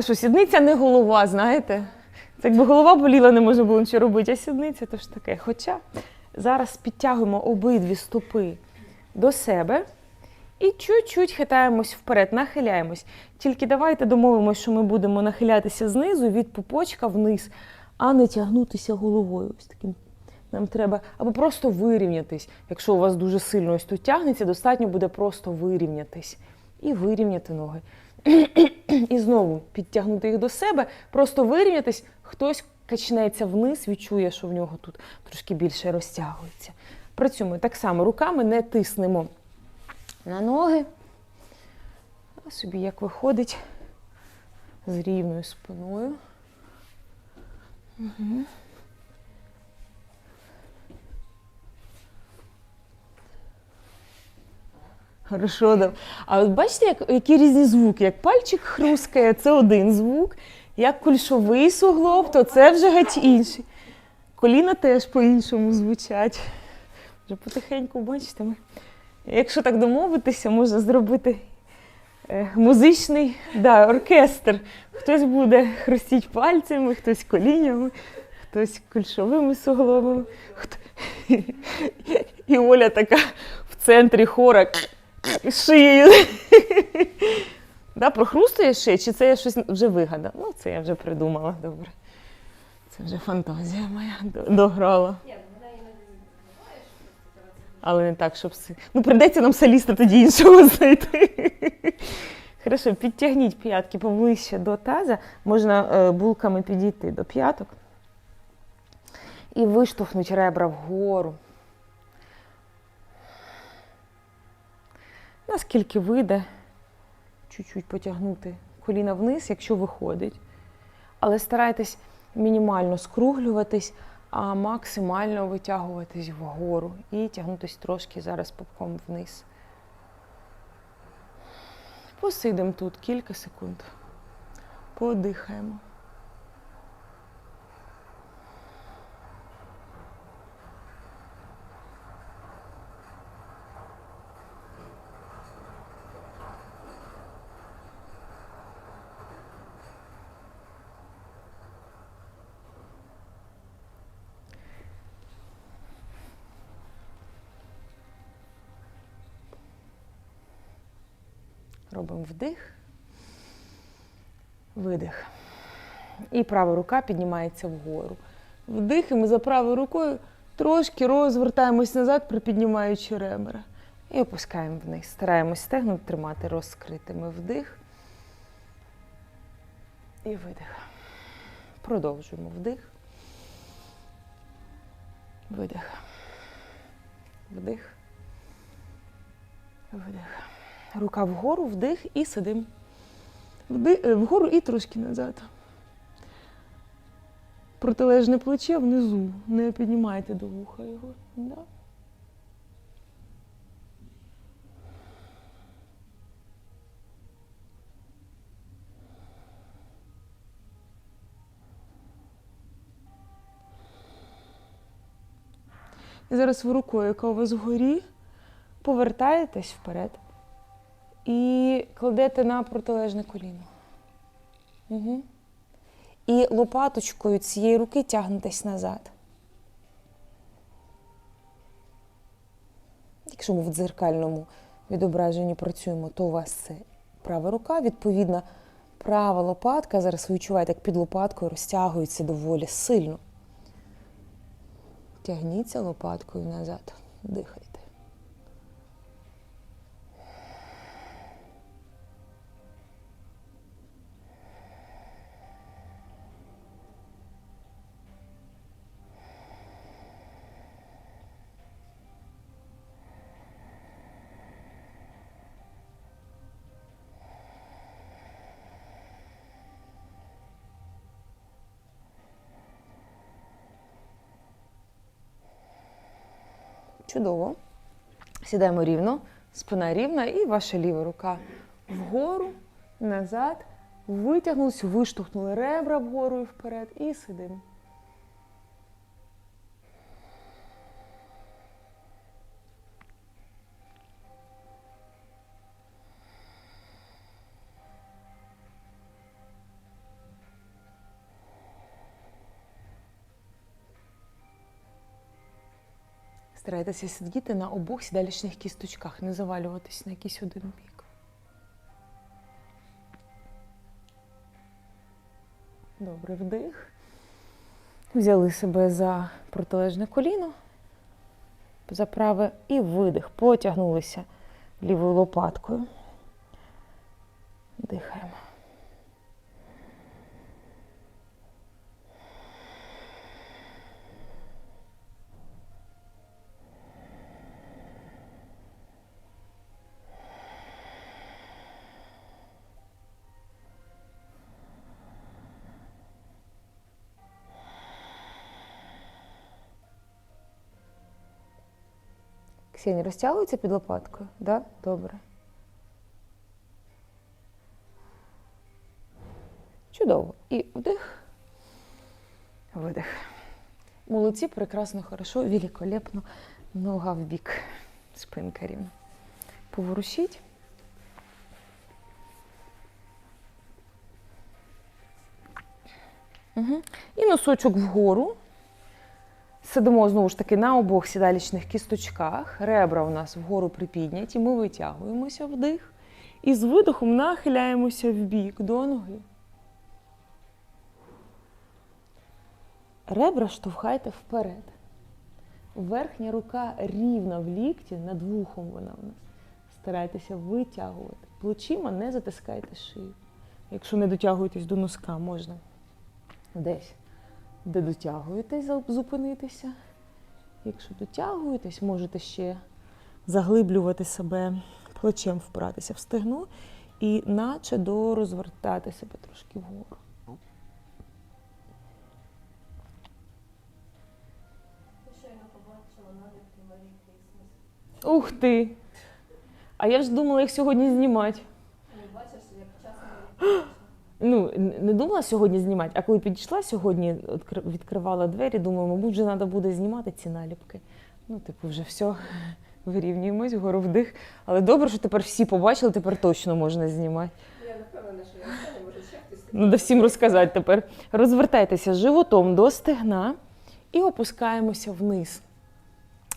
А що, сідниця не голова, знаєте? Це якби голова боліла, не можна було нічого робити, а сідниця то ж таке. Хоча зараз підтягуємо обидві стопи до себе і чуть-чуть хитаємось вперед, нахиляємось. Тільки давайте домовимось, що ми будемо нахилятися знизу від пупочка вниз, а не тягнутися головою. Ось таким. Нам треба або просто вирівнятись. Якщо у вас дуже сильно ось тут тягнеться, достатньо буде просто вирівнятись і вирівняти ноги. І знову підтягнути їх до себе, просто вирівнятись, хтось качнеться вниз, відчує, що в нього тут трошки більше розтягується. Працюємо так само, руками не тиснемо на ноги, а собі як виходить з рівною спиною. Угу. Хорошо, да. А от бачите, як, які різні звуки? Як пальчик хрускає, це один звук. Як кульшовий суглоб, то це вже геть інший. Коліна теж по-іншому звучать. Вже потихеньку, бачите. Якщо так домовитися, можна зробити е, музичний да, оркестр. Хтось буде хрустіть пальцями, хтось колінями, хтось кульшовими суглобами. Хто... І Оля така в центрі хора шиєю. да, прохрустує шия, чи це я щось вже вигадала? Ну, це я вже придумала, добре. Це вже фантазія моя до- дограла. Але не так, щоб. Ну, прийдеться нам соліста тоді іншого знайти. Хорошо, підтягніть п'ятки поближче до таза. Можна е, булками підійти до п'яток. І виштовхнути ребра вгору. Наскільки вийде, чуть-чуть потягнути коліна вниз, якщо виходить. Але старайтесь мінімально скруглюватись, а максимально витягуватись вгору і тягнутись трошки зараз пупком вниз. Посидимо тут кілька секунд. Подихаємо. Робимо вдих, видих. І права рука піднімається вгору. Вдих, і ми за правою рукою трошки розвертаємось назад, припіднімаючи ребра. І опускаємо вниз. Стараємось стегну тримати розкритими. Вдих. І видих. Продовжуємо вдих. Видих. Вдих. Видих. Рука вгору, вдих і сидим. Е, Вгору і трошки назад. Протилежне плече внизу. Не піднімайте до вуха його. Да. І зараз ви рукою, яка у вас вгорі, повертаєтесь вперед і кладете на протилежне коліно. Угу. І лопаточкою цієї руки тягнетесь назад. Якщо ми в дзеркальному відображенні працюємо, то у вас це права рука, відповідно, права лопатка. Зараз ви відчуваєте, як під лопаткою розтягується доволі сильно. Тягніться лопаткою назад. Дихайте. Чудово. Сідаємо рівно, спина рівна і ваша ліва рука вгору, назад. Витягнулись, виштовхнули ребра вгору і вперед і сидимо. Старайтеся сидіти на обох сідалічних кісточках, не завалюватись на якийсь один бік. Добре, вдих. Взяли себе за протилежне коліно, за праве і видих. Потягнулися лівою лопаткою. Дихаємо. Ксенія, розтягується під лопаткою? Да? Добре. Чудово. І вдих, видих. Молодці, прекрасно, хорошо, великолепно. Нога в бік, спинка рівна. Поворушіть. Угу. І носочок вгору. Сидимо знову ж таки на обох сідалічних кісточках. Ребра у нас вгору припідняті. Ми витягуємося вдих. І з видохом нахиляємося в бік до ноги. Ребра штовхайте вперед. Верхня рука рівна в лікті, над вухом вона у нас. Старайтеся витягувати. Плечима не затискайте шию. Якщо не дотягуєтесь до носка, можна десь, де дотягуєтесь, зупинитися. Якщо дотягуєтесь, можете ще заглиблювати себе плечем впиратися в стегну і наче дорозвертати себе трошки вгору. Ух ти! А я ж думала їх сьогодні знімати. Бачиш, як часом Ну, не думала сьогодні знімати, а коли підійшла сьогодні, відкривала двері, думаю, мабуть, вже треба буде знімати ці наліпки. Ну, типу, вже все, вирівнюємось, вгору вдих. Але добре, що тепер всі побачили, тепер точно можна знімати. я не впевнена, що я встане, може ще хтось. Треба всім розказати тепер. Розвертайтеся животом до стегна і опускаємося вниз.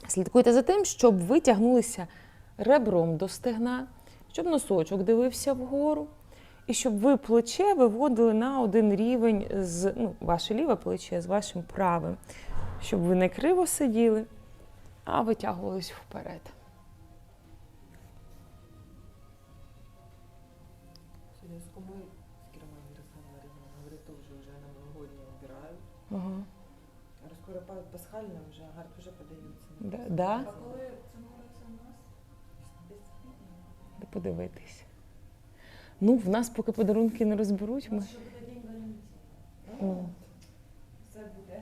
Слідкуйте за тим, щоб ви тягнулися ребром до стегна, щоб носочок дивився вгору, і щоб ви плече виводили на один рівень з ну, ваше ліве плече з вашим правим, щоб ви не криво сиділи, а витягувались вперед. Сегодня с кумой с Киромой разговаривала. Говорит, тоже уже новогодние убирают. Ага. Говорю, скоро па- пасхальная уже, говорит. Да, да? А коли цього року у нас? Квітня. Подивитись. Ну, в нас поки подарунки не розберуть. Ми... Буде Ну, Все буде.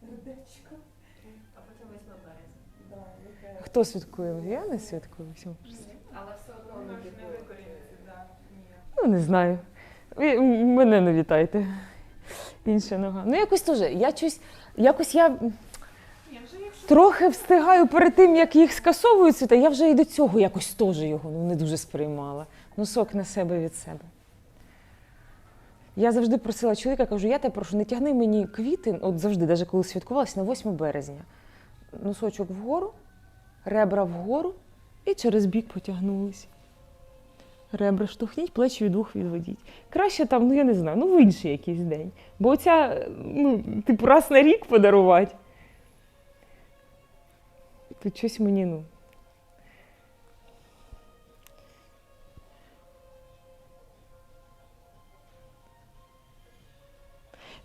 Сердечко. А потім 8 березня. Хто святкує? Я не святкую. Але все одно не Ну, не знаю. Ви мене не вітайте. Інша нога. Ну, якось теж. Я щось, якось я трохи встигаю перед тим, як їх скасовують, свята, я вже і до цього якось теж його ну, не дуже сприймала. Носок на себе від себе. Я завжди просила чоловіка, кажу, я тебе прошу, не тягни мені квіти, от завжди, навіть коли святкувалася, на 8 березня. Носочок вгору, ребра вгору і через бік потягнулися. Ребра штовхніть, плечі від двох відведіть. Краще там, ну я не знаю, ну в інший якийсь день. Бо оця, ну, типу, раз на рік подарувати. Тут щось мені, ну.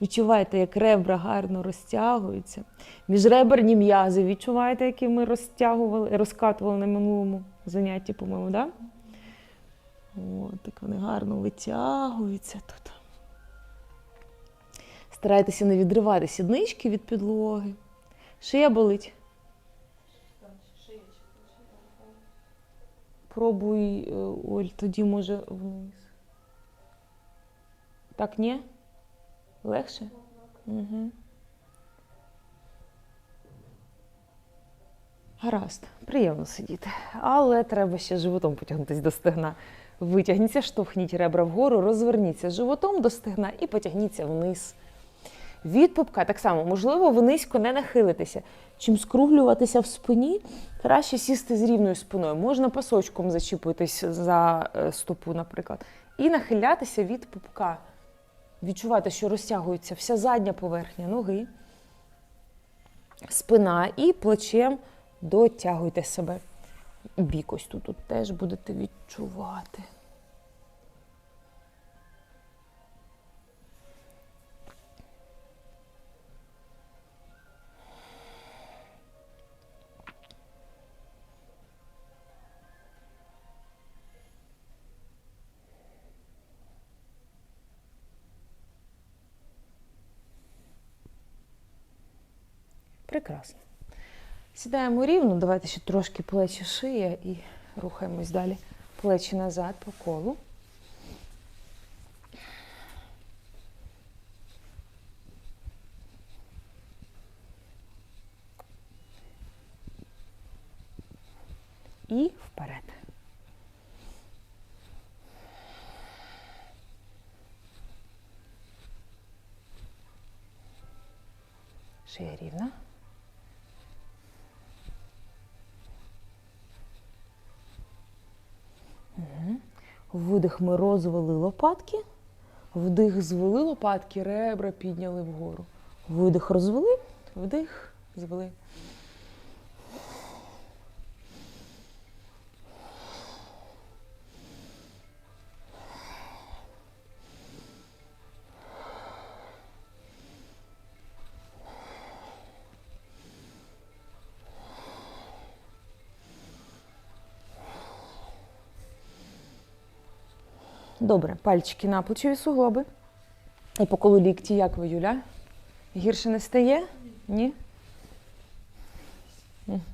Відчуваєте, як ребра гарно розтягуються. Міжреберні м'язи відчуваєте, які ми розтягували, розкатували на минулому занятті, по-моєму? Да? От, так вони гарно витягуються тут. Старайтеся не відривати сіднички від підлоги. Шия болить. Пробуй, е, Оль, тоді може вниз. Так, ні? Легше? Угу. Гаразд, приємно сидіти. Але треба ще животом потягнутися до стегна. Витягніться, штовхніть ребра вгору, розверніться животом до стегна і потягніться вниз. Від пупка так само, можливо, ви низько не нахилитеся. Чим скруглюватися в спині, краще сісти з рівною спиною. Можна пасочком зачіпитись за е, стопу, наприклад, і нахилятися від пупка. Відчувати, що розтягується вся задня поверхня ноги, спина і плечем дотягуйте себе. Бік ось тут, тут теж будете відчувати. Прекрасно. Сідаємо рівно, давайте ще трошки плечі шия і рухаємось далі. Плечі назад по колу. І вперед. Шия рівна. Видих ми розвели лопатки, вдих звели лопатки, ребра підняли вгору. Видих розвели, вдих, звели. Добре, пальчики на плечові суглоби. І по колу лікті, як ви, Юля? Гірше не стає? Ні?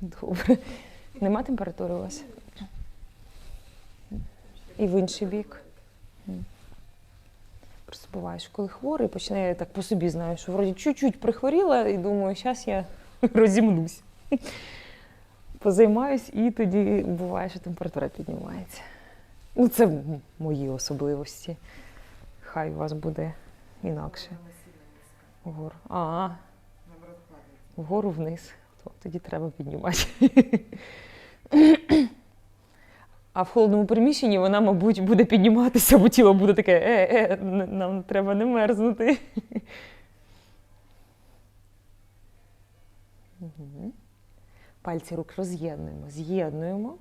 Добре. Нема температури у вас? І в інший бік. Просто буває, коли хворий, починає я так по собі знаю, що вроді чуть-чуть прихворіла і думаю, зараз я розімнусь. Позаймаюсь, і тоді буває, що температура піднімається. Ну, це мої особливості. Хай у вас буде інакше. Вгору. А, вгору вниз. То тоді треба піднімати. А в холодному приміщенні вона, мабуть, буде підніматися, бо тіло буде таке, е, е, нам треба не мерзнути. Пальці рук роз'єднуємо, з'єднуємо.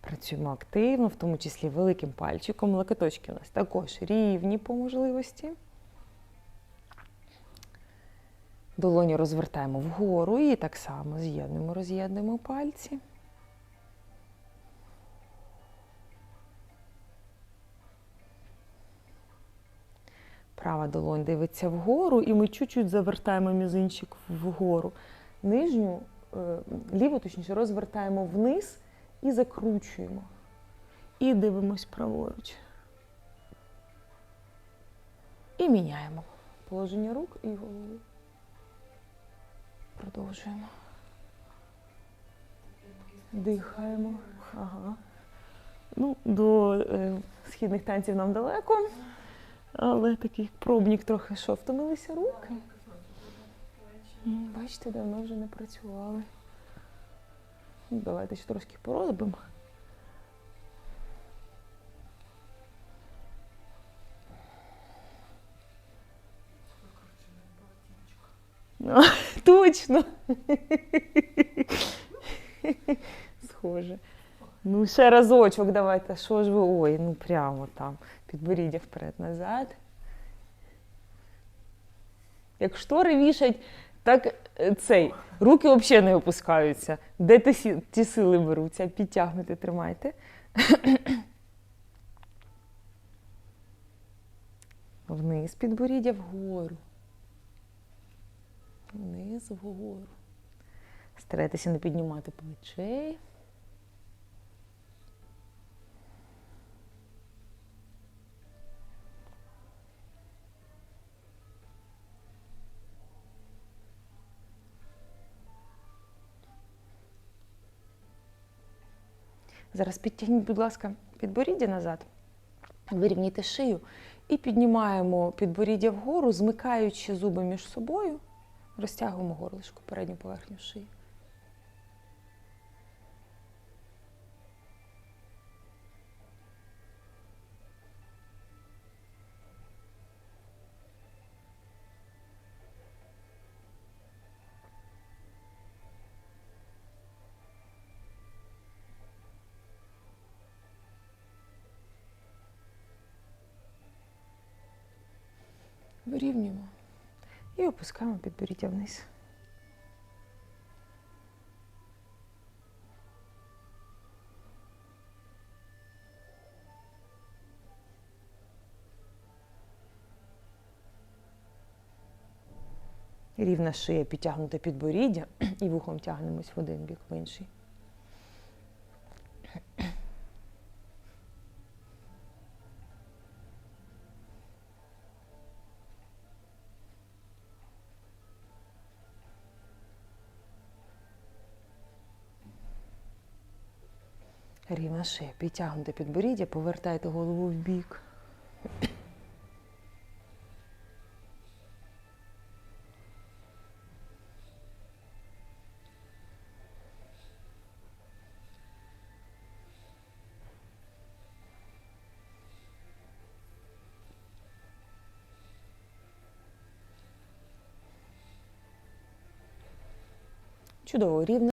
Працюємо активно, в тому числі великим пальчиком. Локоточки у нас також рівні по можливості. Долоні розвертаємо вгору і так само з'єднуємо, роз'єднуємо пальці. Права долонь дивиться вгору, і ми чуть-чуть завертаємо мізинчик вгору. Нижню, е, ліву, точніше, розвертаємо вниз і закручуємо. І дивимось праворуч. І міняємо положення рук і голови. Продовжуємо. Дихаємо. Ага. Ну, до е, східних танців нам далеко, але такий пробник трохи що, втомилися руки. Бачите, давно вже не працювали. Ну, Давайте ще трошки поробимо. А, Точно. Схоже. Ну, ще разочок давайте. Що ж ви? Ой, ну прямо там. Підборіддя вперед-назад. Як штори вішать, так цей. Руки взагалі не опускаються. Де ті, ті сили беруться? Підтягнути, тримайте. Вниз підборіддя вгору. Вниз вгору. Старайтеся не піднімати плечей. Зараз підтягніть, будь ласка, підборіддя назад, вирівніте шию І піднімаємо підборіддя вгору, змикаючи зуби між собою, розтягуємо горлишко, передню поверхню шиї. Вирівнюємо і опускаємо підборіддя вниз. Рівна шия, підтягнуте підборіддя і вухом тягнемось в один бік, в інший. Рівна шия, підтягнуте підборіддя, повертайте голову в бік. Чудово, рівна